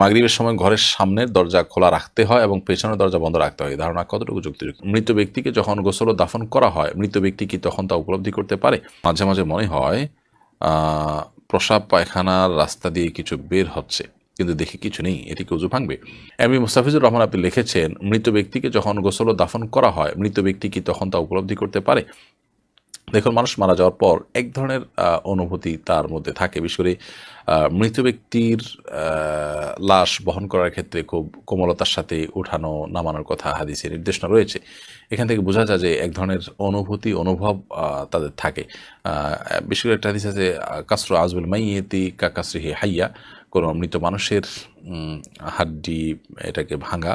মাগরিবের সময় ঘরের সামনের দরজা খোলা রাখতে হয় এবং পেছনের দরজা বন্ধ রাখতে হয়। ধারণা কতটুকু যুক্তিযুক্ত? মৃত ব্যক্তিকে যখন গোসল ও দাফন করা হয়, মৃত ব্যক্তি কি তখন তা উপলব্ধি করতে পারে? মাঝে মাঝে মনে হয় প্রসাব পায়খানার রাস্তা দিয়ে কিছু বের হচ্ছে, কিন্তু দেখি কিছু নেই এটি কি উজু ভাঙবে? এমনি মুস্তাফিজুর রহমান আপনি লিখেছেন, মৃত ব্যক্তিকে যখন গোসল ও দাফন করা হয়, মৃত ব্যক্তি কি তখন তা উপলব্ধি করতে পারে? দেখুন, মানুষ মারা যাওয়ার পর এক ধরনের অনুভূতি তার মধ্যে থাকে। বিশেষ করে মৃত ব্যক্তির লাশ বহন করার ক্ষেত্রে খুব কোমলতার সাথে উঠানো, নামানোর কথা হাদিসে নির্দেশনা রয়েছে। এখান থেকে বোঝা যায় যে এক ধরনের অনুভূতি, অনুভব তাদের থাকে। বিশেষ করে একটা হাদিস আছে কাসরু আজবুল মাইয়েতি কা কাসরিহি হাইয়া। কোনো মৃত মানুষের হাড্ডি এটাকে ভাঙা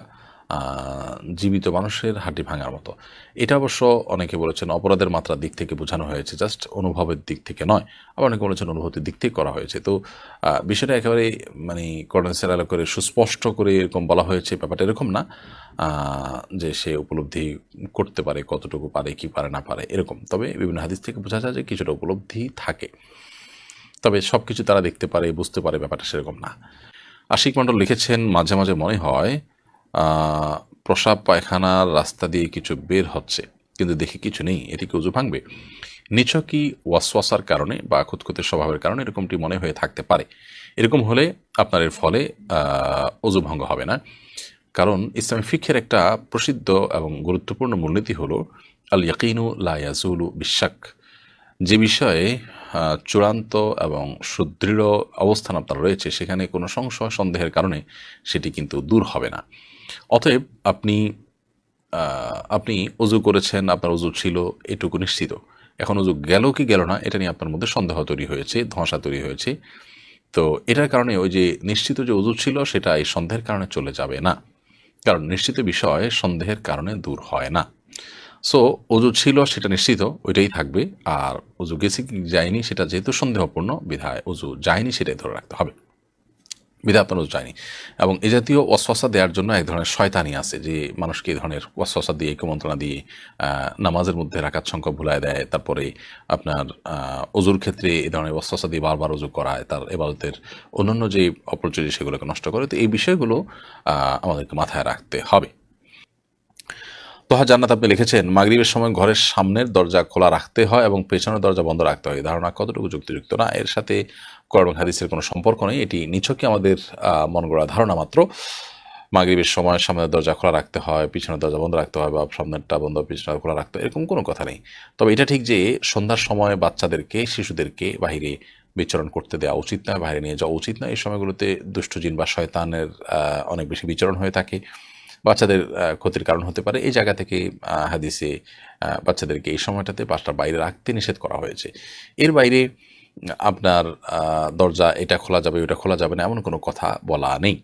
জীবিত মানুষের হাড্ডি ভাঙার মতো। এটা অবশ্য অনেকে বলেছেন অপরাধের মাত্রার দিক থেকে বোঝানো হয়েছে, জাস্ট অনুভবের দিক থেকে নয়। আবার অনেকে বলেছেন অনুভূতির দিক থেকে করা হয়েছে। তো বিষয়টা একেবারে মানে কর্ডেন্সের আলো করে সুস্পষ্ট করে এরকম বলা হয়েছে, ব্যাপারটা এরকম না যে সে উপলব্ধি করতে পারে, কতটুকু পারে, কি পারে, না পারে, এরকম। তবে বিভিন্ন হাদিস থেকে বোঝা যায় যে কিছুটা উপলব্ধি থাকে। তবে সব কিছু তারা দেখতে পারে, বুঝতে পারে, ব্যাপারটা সেরকম না। আশিক মণ্ডল লিখেছেন, মাঝে মাঝে মনে হয় প্রসাব পায়খানার রাস্তা দিয়ে কিছু বের হচ্ছে, কিন্তু দেখি কিছু নেই এটি কি উজু ভাঙবে। নিছকই ওয়াসওয়াসার কারণে বা খুঁতখুতের স্বভাবের কারণে এরকমটি মনে হয়ে থাকতে পারে। এরকম হলে আপনার এর ফলে অজু ভঙ্গ হবে না। কারণ ইসলামী ফিক্ষের একটা প্রসিদ্ধ এবং গুরুত্বপূর্ণ মূলনীতি হলো আল ইয়াকিনু লা ইয়াজুলু বিশ্বাক যে বিষয়ে চূড়ান্ত এবং সুদৃঢ় অবস্থান আপনার রয়েছে, সেখানে কোনো সংশয়, সন্দেহের কারণে সেটি কিন্তু দূর হবে না। অতএব আপনি আপনি উজু করেছেন, আপনার উজু ছিল এটুকু নিশ্চিত। এখন উজু গেল কি গেল না, এটা নিয়ে আপনার মধ্যে সন্দেহ তৈরি হয়েছে, ধোঁয়াশা তৈরি হয়েছে। তো এটার কারণে ওই যে নিশ্চিত যে উজু ছিল, সেটা এই সন্দেহের কারণে চলে যাবে না। কারণ নিশ্চিত বিষয় সন্দেহের কারণে দূর হয় না। সো অজু ছিল, সেটা নিশ্চিত, ওইটাই থাকবে। আর অজু গেছে কি যায়নি, সেটা যেহেতু সন্দেহপূর্ণ, বিধায় অজু যায়নি, সেটাই ধরে রাখতে হবে। বিধায় আপনার অজু যায়নি। এবং এ জাতীয় ওয়াসওয়াসা দেওয়ার জন্য এক ধরনের শয়তানি আছে, যে মানুষকে এই ধরনের ওয়াসওয়াসা দিয়ে, কুমন্ত্রণা দিয়ে নামাজের মধ্যে রাখার সংখ্যা ভুলায় দেয়। তারপরে আপনার অজুর ক্ষেত্রে এই ধরনের ওয়াসওয়াসা দিয়ে বারবার অজু করায়, তার এবাদতের অন্যান্য যে অপরচুরি সেগুলোকে নষ্ট করে। তো এই বিষয়গুলো আমাদেরকে মাথায় রাখতে হবে। তোহা জান্নাত আপনি লিখেছেন মাগরিবের সময় ঘরের সামনের দরজা খোলা রাখতে হয় এবং পেছনের দরজা বন্ধ রাখতে হয়। ধারণা কতটুকু যুক্তিযুক্ত না? এর সাথে করণ হাদিসের কোনো সম্পর্ক নেই। এটি নিছকই আমাদের আহ, মন গড়া ধারণা মাত্র। মাগরিবের সময় সামনের দরজা খোলা রাখতে হয় পিছনের দরজা বন্ধ রাখতে হয় বা সামনেরটা বন্ধ পিছনের খোলা রাখতে হয় এরকম কোনো কথা নেই। তবে এটা ঠিক যে সন্ধ্যার সময় বাচ্চাদেরকে শিশুদেরকে বাহিরে বিচরণ করতে দেওয়া উচিত নয় বাইরে নিয়ে যাওয়া উচিত নয়। এই সময়গুলোতে দুষ্টজিন বা শয়তানের অনেক বেশি বিচরণ হয়ে থাকে। বাচ্চাদের ক্ষতির কারণ হতে পারে। এই জায়গা থেকে হাদিসে বাচ্চাদেরকে এই সময়টাতে বাসার বাইরে রাখতে নিষেধ করা হয়েছে। এর বাইরে, আপনার দরজা এটা খোলা যাবে ওটা খোলা যাবে না, এমন কোনো কথা বলা নেই।